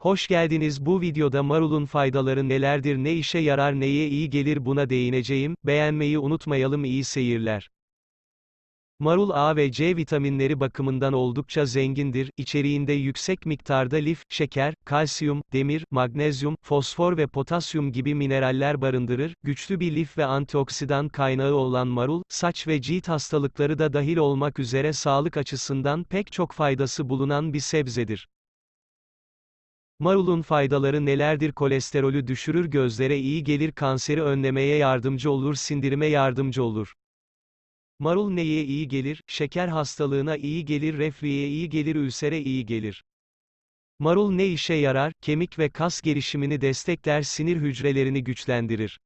Hoş geldiniz. Bu videoda marulun faydaları nelerdir? Ne işe yarar? Neye iyi gelir? Buna değineceğim, beğenmeyi unutmayalım. İyi seyirler. Marul A ve C vitaminleri bakımından oldukça zengindir, içeriğinde yüksek miktarda lif, şeker, kalsiyum, demir, magnezyum, fosfor ve potasyum gibi mineraller barındırır, güçlü bir lif ve antioksidan kaynağı olan marul, saç ve cilt hastalıkları da dahil olmak üzere sağlık açısından pek çok faydası bulunan bir sebzedir. Marulun faydaları nelerdir? Kolesterolü düşürür, gözlere iyi gelir, kanseri önlemeye yardımcı olur, sindirime yardımcı olur. Marul neye iyi gelir? Şeker hastalığına iyi gelir, reflüye iyi gelir, ülsere iyi gelir. Marul ne işe yarar? Kemik ve kas gelişimini destekler, sinir hücrelerini güçlendirir.